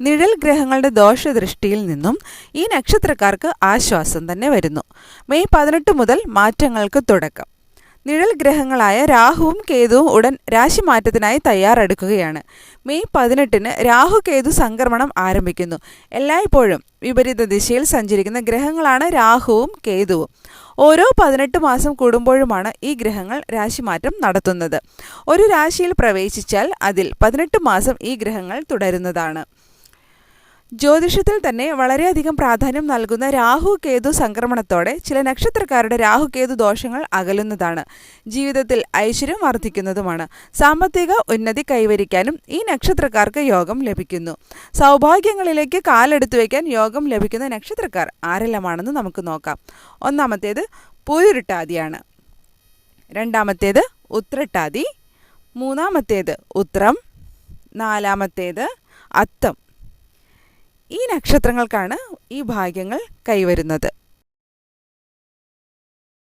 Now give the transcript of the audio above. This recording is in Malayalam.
നിഴൽ ഗ്രഹങ്ങളുടെ ദോഷദൃഷ്ടിയിൽ നിന്നും ഈ നക്ഷത്രക്കാർക്ക് ആശ്വാസം തന്നെ വരുന്നു. മെയ് പതിനെട്ട് മുതൽ മാറ്റങ്ങൾക്ക് തുടക്കം. നിഴൽ ഗ്രഹങ്ങളായ രാഹുവും കേതുവും ഉടൻ രാശിമാറ്റത്തിനായി തയ്യാറെടുക്കുകയാണ്. മെയ് പതിനെട്ടിന് രാഹു കേതു സംക്രമണം ആരംഭിക്കുന്നു. എല്ലായ്പ്പോഴും വിപരീത ദിശയിൽ സഞ്ചരിക്കുന്ന ഗ്രഹങ്ങളാണ് രാഹുവും കേതുവും. ഓരോ പതിനെട്ട് മാസം കൂടുമ്പോഴുമാണ് ഈ ഗ്രഹങ്ങൾ രാശിമാറ്റം നടത്തുന്നത്. ഒരു രാശിയിൽ പ്രവേശിച്ചാൽ അതിൽ പതിനെട്ട് മാസം ഈ ഗ്രഹങ്ങൾ തുടരുന്നതാണ്. ജ്യോതിഷത്തിൽ തന്നെ വളരെയധികം പ്രാധാന്യം നൽകുന്ന രാഹു കേതു സംക്രമണത്തോടെ ചില നക്ഷത്രക്കാരുടെ രാഹു കേതു ദോഷങ്ങൾ അകലുന്നതാണ്. ജീവിതത്തിൽ ഐശ്വര്യം വർദ്ധിക്കുന്നതുമാണ്. സാമ്പത്തിക ഉന്നതി കൈവരിക്കാനും ഈ നക്ഷത്രക്കാർക്ക് യോഗം ലഭിക്കുന്നു. സൗഭാഗ്യങ്ങളിലേക്ക് കാലെടുത്തു വയ്ക്കാൻ യോഗം ലഭിക്കുന്ന നക്ഷത്രക്കാർ ആരെല്ലാമാണെന്ന് നമുക്ക് നോക്കാം. ഒന്നാമത്തേത് പൂരുട്ടാതിയാണ്. രണ്ടാമത്തേത് ഉത്രട്ടാതി. മൂന്നാമത്തേത് ഉത്രം. നാലാമത്തേത് അത്തം. ഈ നക്ഷത്രങ്ങൾക്കാണ് ഈ ഭാഗ്യങ്ങൾ കൈവരുന്നത്.